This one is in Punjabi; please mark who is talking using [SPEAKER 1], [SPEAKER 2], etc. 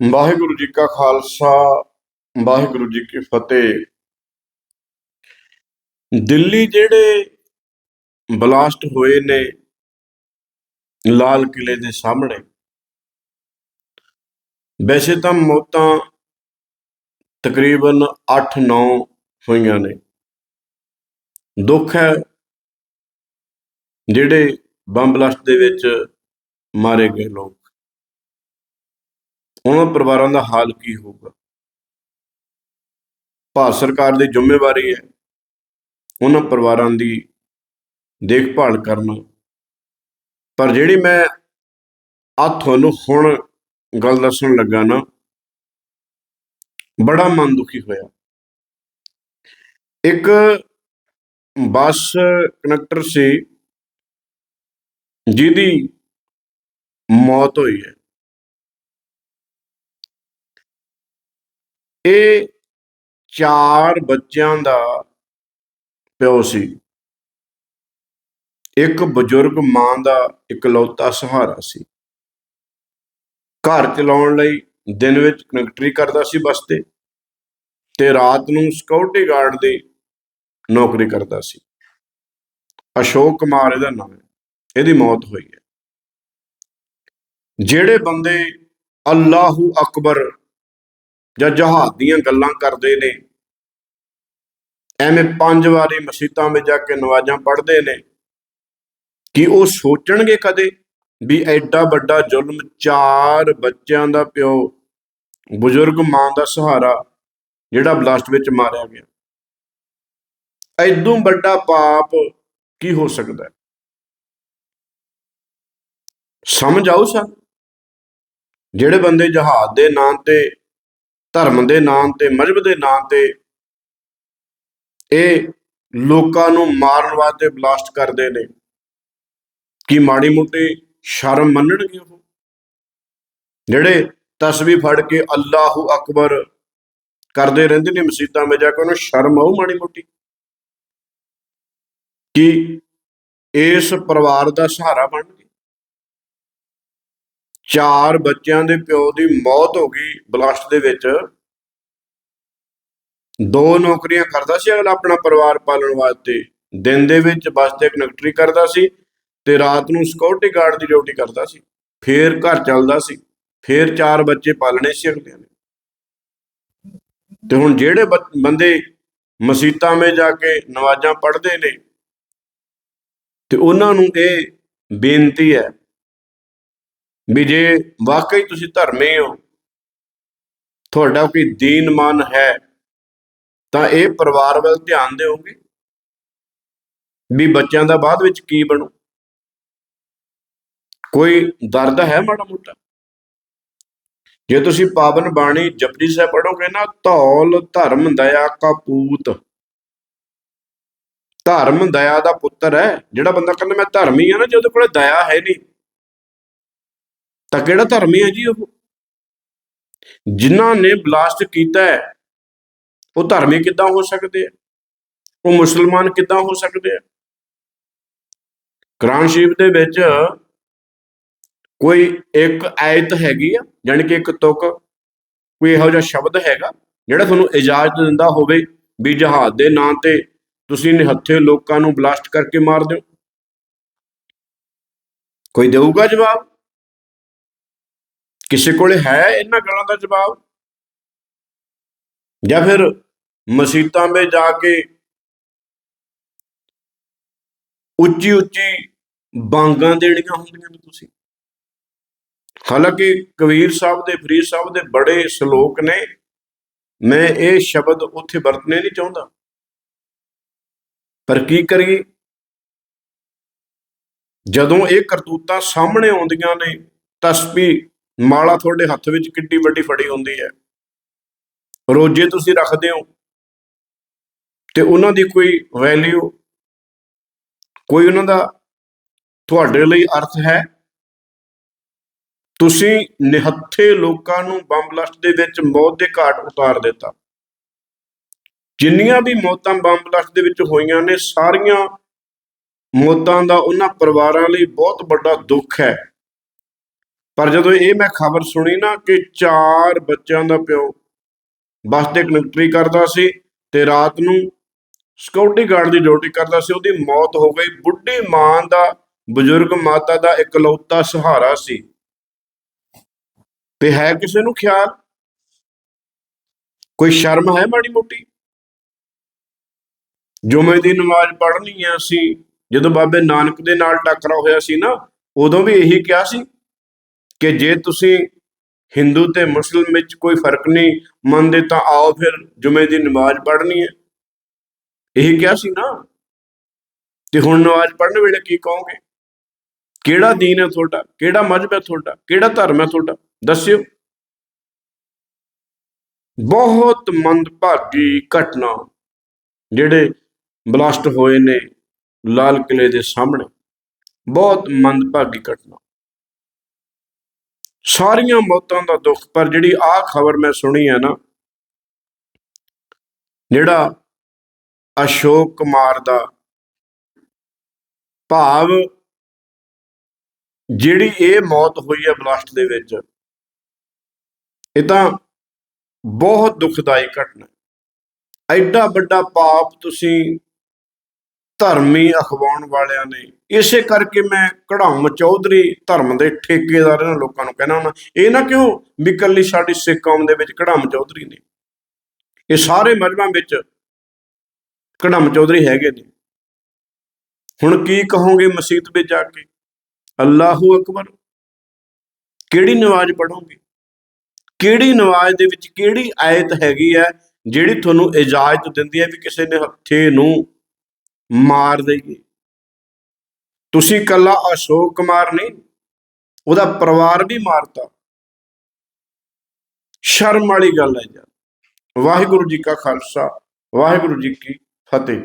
[SPEAKER 1] ਵਾਹਿਗੁਰੂ ਜੀ ਕਾ ਖਾਲਸਾ, ਵਾਹਿਗੁਰੂ ਜੀ ਕੀ ਫਤਿਹ। ਦਿੱਲੀ ਜਿਹੜੇ ਬਲਾਸਟ ਹੋਏ ਨੇ ਲਾਲ ਕਿਲੇ ਦੇ ਸਾਹਮਣੇ, ਵੈਸੇ ਤਾਂ ਮੌਤਾਂ ਤਕਰੀਬਨ 8-9 ਹੋਈਆਂ ਨੇ। ਦੁੱਖ ਹੈ ਜਿਹੜੇ ਬੰਬ ਬਲਾਸਟ ਦੇ ਵਿੱਚ ਮਾਰੇ ਗਏ ਲੋਕ। ਉਹਨਾਂ ਪਰਿਵਾਰਾਂ ਦਾ ਹਾਲ ਕੀ ਹੋਊਗਾ? ਭਾਰਤ ਸਰਕਾਰ ਦੀ ਜ਼ਿੰਮੇਵਾਰੀ ਹੈ ਉਹਨਾਂ ਪਰਿਵਾਰਾਂ ਦੀ ਦੇਖਭਾਲ ਕਰਨਾ। ਪਰ ਜਿਹੜੀ ਮੈਂ ਆ ਤੁਹਾਨੂੰ ਹੁਣ ਗੱਲ ਦੱਸਣ ਲੱਗਾ ਨਾ, ਬੜਾ ਮਨ ਦੁਖੀ ਹੋਇਆ। ਇੱਕ ਬੱਸ ਕਨੈਕਟਰ ਸੀ, ਜਿਹਦੀ ਮੌਤ ਹੋਈ ਹੈ। ਇਹ ਚਾਰ ਬੱਚਿਆਂ ਦਾ ਪਿਓ ਸੀ। ਇੱਕ ਬਜ਼ੁਰਗ ਮਾਂ ਦਾ ਇਕਲੌਤਾ ਸਹਾਰਾ ਸੀ। ਘਰ ਚਲਾਉਣ ਲਈ ਦਿਨ ਵਿੱਚ ਕਨੈਕਟਰੀ ਕਰਦਾ ਸੀ ਬੱਸ ਤੇ ਤੇ ਰਾਤ ਨੂੰ ਸਿਕਿਉਰਿਟੀ ਗਾਰਡ ਦੀ ਨੌਕਰੀ ਕਰਦਾ ਸੀ। ਅਸ਼ੋਕ ਕੁਮਾਰ ਇਹਦਾ ਨਾਮ ਹੈ, ਇਹਦੀ ਮੌਤ ਹੋਈ ਹੈ। ਜਿਹੜੇ ਬੰਦੇ ਅੱਲਾਹੂ ਅਕਬਰ ਜਾਂ ਜਹਾਦ ਦੀਆਂ ਗੱਲਾਂ ਕਰਦੇ ਨੇ। ਐਵੇਂ ਪੰਜ ਵਾਰੀ ਮਸਜਿਦਾਂ ਵਿੱਚ ਜਾ ਕੇ ਨਵਾਜ਼ਾਂ ਪੜ੍ਹਦੇ ਨੇ। ਕਿ ਉਹ ਸੋਚਣਗੇ ਕਦੇ ਵੀ ਐਡਾ ਵੱਡਾ ਜ਼ੁਲਮ ਚਾਰ ਬੱਚਿਆਂ ਦਾ ਪਿਓ, ਬਜ਼ੁਰਗ ਮਾਂ ਦਾ ਸਹਾਰਾ ਜਿਹੜਾ ਬਲਾਸਟ ਵਿੱਚ ਮਾਰਿਆ ਗਿਆ? ਐਦੋਂ ਵੱਡਾ ਪਾਪ ਕੀ ਹੋ ਸਕਦਾ ਹੈ? ਸਮਝ ਆਉ ਸਰ? ਜਿਹੜੇ ਬੰਦੇ ਜਹਾਦ ਦੇ ਨਾਂ ਤੇ ਧਰਮ ਦੇ ਨਾਂ ਤੇ, ਮਜ਼ਹਬ ਦੇ ਨਾਂ ਤੇ ਇਹ ਲੋਕਾਂ ਨੂੰ ਮਾਰਨ ਵਾਸਤੇ ਬਲਾਸਟ ਕਰਦੇ ਨੇ। ਕੀ ਮਾੜੀ ਮੋਟੀ ਸ਼ਰਮ ਮੰਨਣਗੇ ਉਹ? ਜਿਹੜੇ ਤਸਵੀਰ ਫੜ ਕੇ ਅੱਲਾਹੂ ਅਕਬਰ ਕਰਦੇ ਰਹਿੰਦੇ ਨੇ ਮਸਜਿਦਾਂ ਵਿੱਚ, ਜਾ ਕੇ ਉਹਨੂੰ ਸ਼ਰਮ ਆਉ ਮਾੜੀ ਮੋਟੀ? ਕਿ ਇਸ ਪਰਿਵਾਰ ਦਾ ਸਹਾਰਾ ਬਣ ਗਏ ਚਾਰ ਬੱਚਿਆਂ ਦੇ ਪਿਓ ਦੀ ਮੌਤ ਹੋ ਗਈ ਬਲਾਸਟ ਦੇ ਵਿੱਚ। ਦੋ ਨੌਕਰੀਆਂ ਕਰਦਾ ਸੀ, ਅਗਲਾ ਆਪਣਾ ਪਰਿਵਾਰ ਪਾਲਣ ਵਾਸਤੇ। ਦਿਨ ਦੇ ਵਿੱਚ ਬੱਸ ਤੇ ਕੰਡਕਟਰੀ ਕਰਦਾ ਸੀ ਤੇ ਰਾਤ ਨੂੰ ਸਿਕਿਉਰਿਟੀ ਗਾਰਡ ਦੀ ਡਿਊਟੀ ਕਰਦਾ ਸੀ। ਫੇਰ ਘਰ ਚੱਲਦਾ ਸੀ। ਫੇਰ ਚਾਰ ਬੱਚੇ ਪਾਲਣੇ ਸੀ ਅਗਲਿਆਂ ਨੇ। ਤੇ ਹੁਣ ਜਿਹੜੇ ਬੱਚ- ਬੰਦੇ ਮਸੀਤਾਂ ਵਿੱਚ ਜਾ ਕੇ ਨਵਾਜ਼ਾਂ ਪੜ੍ਹਦੇ ਨੇ, ਤੇ ਉਹਨਾਂ ਨੂੰ ਇਹ ਬੇਨਤੀ ਹੈ ਵੀ ਜੇ ਵਾਕਈ ਤੁਸੀਂ ਧਰਮੀ ਹੋ, ਤੁਹਾਡਾ ਕੋਈ ਦੀਨ ਮਨ ਹੈ, ਤਾਂ ਇਹ ਪਰਿਵਾਰ ਵੱਲ ਧਿਆਨ ਦਿਓਗੇ? ਵੀ ਬੱਚਿਆਂ ਦਾ ਬਾਅਦ ਵਿੱਚ ਕੀ ਬਣੂ? ਕੋਈ ਦਰਦ ਹੈ ਮਾੜਾ ਮੋਟਾ? ਜੇ ਤੁਸੀਂ ਪਾਵਨ ਬਾਣੀ ਜਪਜੀ ਸਾਹਿਬ ਪੜੋਗੇ ਨਾ, ਧੌਲ ਧਰਮ ਦਇਆ ਕਾ ਪੂਤ। ਧਰਮ ਦਇਆ ਦਾ ਪੁੱਤਰ ਹੈ, ਜਿਹੜਾ ਬੰਦਾ ਕਹਿੰਦਾ ਮੈਂ ਧਰਮੀ ਆ ਨਾ, ਜੇ ਉਹਦੇ ਕੋਲੇ ਦਇਆ ਹੈ ਨਹੀਂ। ਤਾਂ ਕਿਹੜਾ ਧਰਮੀ ਹੈ ਜੀ ਉਹ? ਜਿਨ੍ਹਾਂ ਨੇ ਬਲਾਸਟ ਕੀਤਾ ਹੈ, ਉਹ ਧਰਮੀ ਕਿੱਦਾਂ ਹੋ ਸਕਦੇ ਆ? ਉਹ ਮੁਸਲਮਾਨ ਕਿੱਦਾਂ ਹੋ ਸਕਦੇ ਆ? ਕੁਰਾਨ ਸ਼ਰੀਫ ਦੇ ਵਿੱਚ ਕੋਈ ਇੱਕ ਆਇਤ ਹੈਗੀ ਆ ਯਾਨੀ ਕਿ ਇੱਕ ਤੁਕ, ਕੋਈ ਇਹੋ ਜਿਹਾ ਸ਼ਬਦ ਹੈਗਾ, ਜਿਹੜਾ ਤੁਹਾਨੂੰ ਇਜਾਜ਼ਤ ਦਿੰਦਾ ਹੋਵੇ ਵੀ ਜਹਾਦ ਦੇ ਨਾਂ ਤੇ ਤੁਸੀਂ ਨਿਹੱਥੇ ਲੋਕਾਂ ਨੂੰ ਬਲਾਸਟ ਕਰਕੇ ਮਾਰ ਦਿਓ। ਕੋਈ ਦੇਊਗਾ ਜਵਾਬ? ਕਿਸੇ ਕੋਲੇ ਹੈ ਇਹਨਾਂ ਗੱਲਾਂ ਦਾ ਜਵਾਬ? ਜਾਂ ਫਿਰ ਮਸੀਤਾਂ ਵਿੱਚ ਜਾ ਕੇ ਉੱਚੀ ਉੱਚੀ ਬਾਂਗਾਂ ਦੇਣੀਆਂ ਹੁੰਦੀਆਂ ਨੇ ਤੁਸੀਂ? ਹਾਲਾਂਕਿ ਕਬੀਰ ਸਾਹਿਬ ਦੇ, ਫਰੀਦ ਸਾਹਿਬ ਦੇ ਬੜੇ ਸ਼ਲੋਕ ਨੇ। ਮੈਂ ਇਹ ਸ਼ਬਦ ਉੱਥੇ ਵਰਤਨੇ ਨਹੀਂ ਚਾਹੁੰਦਾ। ਪਰ ਕੀ ਕਰੀਏ? ਜਦੋਂ ਇਹ ਕਰਤੂਤਾਂ ਸਾਹਮਣੇ ਆਉਂਦੀਆਂ ਨੇ ਤਸਬੀ ਮਾਲਾ ਤੁਹਾਡੇ ਹੱਥ ਵਿੱਚ ਕਿੱਡੀ ਵੱਡੀ ਫੜੀ ਹੁੰਦੀ ਹੈ। ਰੋਜੇ ਤੁਸੀਂ ਰੱਖਦੇ ਹੋ। ਤੇ ਉਹਨਾਂ ਦੀ ਕੋਈ ਵੈਲਿਊ ਕੋਈ ਉਹਨਾਂ ਦਾ ਤੁਹਾਡੇ ਲਈ ਅਰਥ ਹੈ? ਤੁਸੀਂ ਨਿਹੱਥੇ ਲੋਕਾਂ ਨੂੰ ਬੰਬ ਬਲਾਸਟ ਦੇ ਵਿੱਚ ਮੌਤ ਦੇ ਘਾਟ ਉਤਾਰ ਦਿੱਤਾ। ਜਿੰਨੀਆਂ ਵੀ ਮੌਤਾਂ ਬੰਬ ਬਲਾਸਟ ਦੇ ਵਿੱਚ ਹੋਈਆਂ ਨੇ, ਸਾਰੀਆਂ ਮੌਤਾਂ ਦਾ ਉਹਨਾਂ ਪਰਿਵਾਰਾਂ ਲਈ ਬਹੁਤ ਵੱਡਾ ਦੁੱਖ ਹੈ। ਪਰ ਜਦੋਂ ਇਹ ਮੈਂ ਖਬਰ ਸੁਣੀ ਨਾ ਕਿ ਚਾਰ ਬੱਚਿਆਂ ਦਾ ਪਿਓ ਬੱਸ ਤੇ ਕੰਡਕਟਰੀ ਕਰਦਾ ਸੀ ਤੇ ਰਾਤ ਨੂੰ ਸਿਕਿਉਰਿਟੀ ਗਾਰਡ ਦੀ ਡਿਊਟੀ ਕਰਦਾ ਸੀ, ਉਹਦੀ ਮੌਤ ਹੋ ਗਈ। ਬੁੱਢੀ ਮਾਂ ਦਾ, ਬਜ਼ੁਰਗ ਮਾਤਾ ਦਾ ਇਕਲੌਤਾ ਸਹਾਰਾ ਸੀ। ਤੇ ਹੈ ਕਿਸੇ ਨੂੰ ਖਿਆਲ? ਕੋਈ ਸ਼ਰਮ ਹੈ ਮਾੜੀ ਮੋਟੀ? ਜੁਮੇ ਦੀ ਨਮਾਜ਼ ਪੜ੍ਹਨੀ ਆ ਸੀ, ਜਦੋਂ ਬਾਬੇ ਨਾਨਕ ਦੇ ਨਾਲ ਟੱਕਰਾ ਹੋਇਆ ਸੀ ਨਾ, ਉਦੋਂ ਵੀ ਇਹੀ ਕਿਹਾ ਸੀ ਕਿ ਜੇ ਤੁਸੀਂ ਹਿੰਦੂ ਤੇ ਮੁਸਲਮ ਵਿੱਚ ਕੋਈ ਫ਼ਰਕ ਨਹੀਂ ਮੰਨਦੇ ਤਾਂ ਆਓ ਫਿਰ ਜੁਮੇ ਦੀ ਨਮਾਜ਼ ਪੜ੍ਹਨੀ ਹੈ। ਇਹ ਕਿਹਾ ਸੀ ਨਾ? ਤੇ ਹੁਣ ਨਮਾਜ਼ ਪੜ੍ਹਨ ਵੇਲੇ ਕੀ ਕਹੋਗੇ? ਕਿਹੜਾ ਦੀਨ ਹੈ ਤੁਹਾਡਾ? ਕਿਹੜਾ ਮਜ਼ਹਬ ਹੈ ਤੁਹਾਡਾ? ਕਿਹੜਾ ਧਰਮ ਹੈ ਤੁਹਾਡਾ? ਦੱਸਿਓ। ਬਹੁਤ ਮੰਦਭਾਗੀ ਘਟਨਾ ਜਿਹੜੇ ਬਲਾਸਟ ਹੋਏ ਨੇ ਲਾਲ ਕਿਲੇ ਦੇ ਸਾਹਮਣੇ। ਬਹੁਤ ਮੰਦਭਾਗੀ ਘਟਨਾ। ਸਾਰੀਆਂ ਮੌਤਾਂ ਦਾ ਦੁੱਖ, ਪਰ ਜਿਹੜੀ ਆਹ ਖਬਰ ਮੈਂ ਸੁਣੀ ਹੈ ਨਾ, ਜਿਹੜਾ ਅਸ਼ੋਕ ਕੁਮਾਰ ਦਾ ਭਾਵ ਜਿਹੜੀ ਇਹ ਮੌਤ ਹੋਈ ਹੈ ਬਲਾਸਟ ਦੇ ਵਿੱਚ, ਇਹ ਤਾਂ ਬਹੁਤ ਦੁਖਦਾਈ ਘਟਨਾ ਐਡਾ ਵੱਡਾ ਪਾਪ ਤੁਸੀਂ ਧਰਮੀ ਅਖਵਾਉਣ ਵਾਲਿਆਂ ਨੇ ਇਸੇ ਕਰਕੇ ਮੈਂ ਕਢਾਉਂ ਚੌਧਰੀ ਧਰਮ ਦੇ ਠੇਕੇਦਾਰ ਇਹਨਾਂ ਲੋਕਾਂ ਨੂੰ ਕਹਿਣਾ ਹੁੰਦਾ ਇਹ ਨਾ ਕਿਉਂ ਵੀ ਇਕੱਲੀ ਸਾਡੀ ਸਿੱਖ ਕੌਮ ਦੇ ਵਿੱਚ ਕਢਾਉਂ ਚੌਧਰੀ ਨੇ? ਇਹ ਸਾਰੇ ਮਜ਼ਮਾਂ ਵਿੱਚ ਕਢਾਉਂ ਚੌਧਰੀ ਹੈਗੇ ਨੇ। ਹੁਣ ਕੀ ਕਹੋਗੇ ਮਸਜਿਦ ਵਿੱਚ ਜਾ ਕੇ? ਅੱਲਾਹੂ ਅਕਬਰ। ਕਿਹੜੀ ਨਮਾਜ਼ ਪੜ੍ਹੋਗੇ? ਕਿਹੜੀ ਨਮਾਜ਼ ਦੇ ਵਿੱਚ ਕਿਹੜੀ ਆਇਤ ਹੈਗੀ ਹੈ ਜਿਹੜੀ ਤੁਹਾਨੂੰ ਇਜਾਜ਼ਤ ਦਿੰਦੀ ਹੈ ਵੀ ਕਿਸੇ ਨੇ ਹੱਥੇ ਨੂੰ ਮਾਰ ਦੇਈਏ? ਤੁਸੀਂ ਕੱਲਾ ਅਸ਼ੋਕ ਕੁਮਾਰ ਨਹੀਂ, ਉਹਦਾ ਪਰਿਵਾਰ ਵੀ ਮਾਰਤਾ। ਸ਼ਰਮ ਵਾਲੀ ਗੱਲ ਹੈ ਯਾਰ ਵਾਹਿਗੁਰੂ ਜੀ ਕਾ ਖਾਲਸਾ, ਵਾਹਿਗੁਰੂ ਜੀ ਕੀ ਫਤਿਹ।